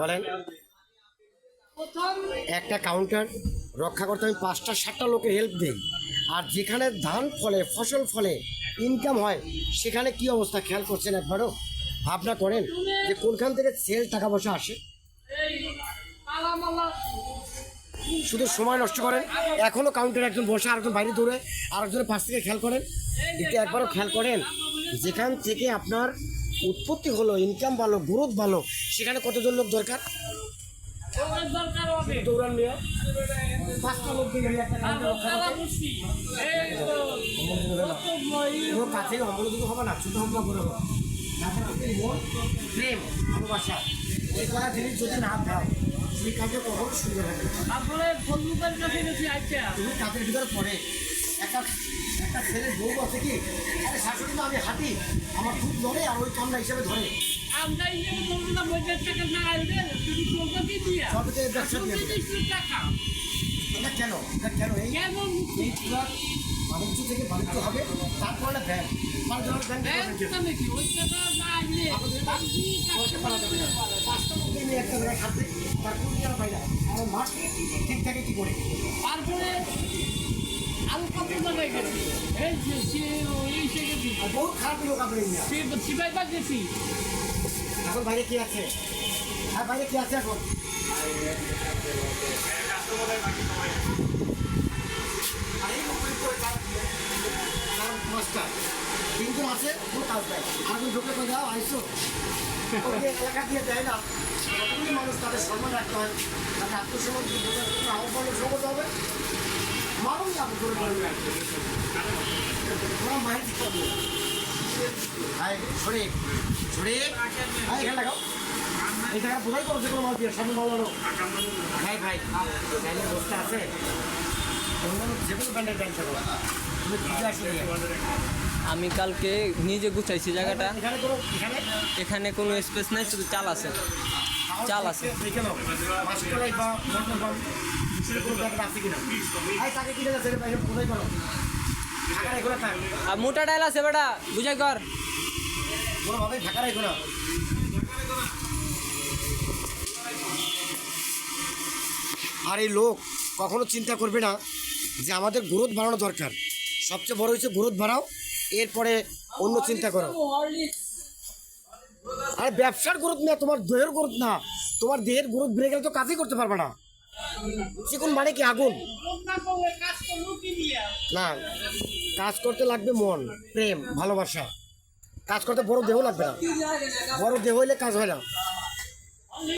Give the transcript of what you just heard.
বলেন। একটা কাউন্টার রক্ষা করতে আমি পাঁচটা, সাতটা লোকের হেল্প দিই। আর যেখানে ধান ফলে, ফসল ফলে ইনকাম হয়, সেখানে কি অবস্থা খেয়াল করছেন একবারও? ভাবনা করেন যে কোনখান থেকে সেল টাকা পয়সা আসে। শুধু সময় নষ্ট করেন এখনও কাউন্টারে একজন বসে, আরেকজন বাইরে দৌড়ে, আরেকজনের পাশ থেকে খেয়াল করেন। একটু একবারও খেয়াল করেন, যেখান থেকে আপনার উৎপত্তি হলো ইনকাম ভালো গ্রোথ ভালো সেখানে কতজন লোক দরকার? হবে না ছোট মন প্রেম ভালোবাসা এই কটা জিনিস যদি না দাও সেই কাজে কখনো সুন্দর হবে। তারপরে বন্ধুদের কাছে গেছি আচ্ছা। তুমি কাজের ভিতরে পড়ে একটা একটা ছেলের বউ আছে কি? আরে শাশুড়ি না আমি হাঁটি। আমার খুব ধরে আর ওই কামলা হিসেবে ধরে। আমরা বলব না বইয়ের টাকা না আসবে তুমি কি দিয়া? সবই তো এই ব্যবসা দিয়ে দেবে। চল্লিশ টাকা? এটা কেন? এটা কেন এই? কেমন এই পুরা বাণিজ্য থেকে বাণিজ্য হবে তারপরে ব্যাংক মানে ধরো ব্যাংক একটা নাকি ওই টাকা না আসলে বাকি করতে কাজ পারা? পাঁচটা মধ্যে নিয়ে একটা জায়গায় খাতে তার কোন জায়গা পাই না আমার মাঠ ঠিক থাকে কি করে? তারপরে এখন বাইরে কি আছে আর বাইরে কি আছে এখন মাস্টার তিনজন আছে কোনো কাজ দেয় আরেকজন ঢুকে করে দাও আইসো এলাকা দিয়ে দেয় না মানুষ তাদের সম্মান রাখতে হয় তাদের আত্মসম্মান আহ্বানের সম্মত হবে বোঝাই যে কোনো মাল দিয়ে সামনে মাল ভাই ভাই ব্যান্ডের বস্তা আছে? যে কোনো ব্যান্ডের ব্যান্ড থাকো। তুমি খুঁজে আসলে আমি কালকে নিজে গুছাইছি জায়গাটা। এখানে কোনো স্পেস নাই শুধু চাল আছে। চাল আছে। আর মোটা ডাইল আছে বেটা বুঝাই কর। আর এই লোক কখনো চিন্তা করবে না যে আমাদের গ্রোথ বাড়ানো দরকার। সবচেয়ে বড় হচ্ছে গ্রোথ বাড়াও এরপরে অন্য চিন্তা করো আরে ব্যবসার গ্রোথ না, তোমার দেহের গ্রোথ না। তোমার দেহের গ্রোথ বেড়ে গেলে তো কাজই করতে পারবে না। চিকুন মানে কি? আগুন। না, কাজ করতে লাগবে মন, প্রেম, ভালোবাসা। কাজ করতে বড় দেহ লাগবে না। বড় দেহ হইলে কাজ হয় না।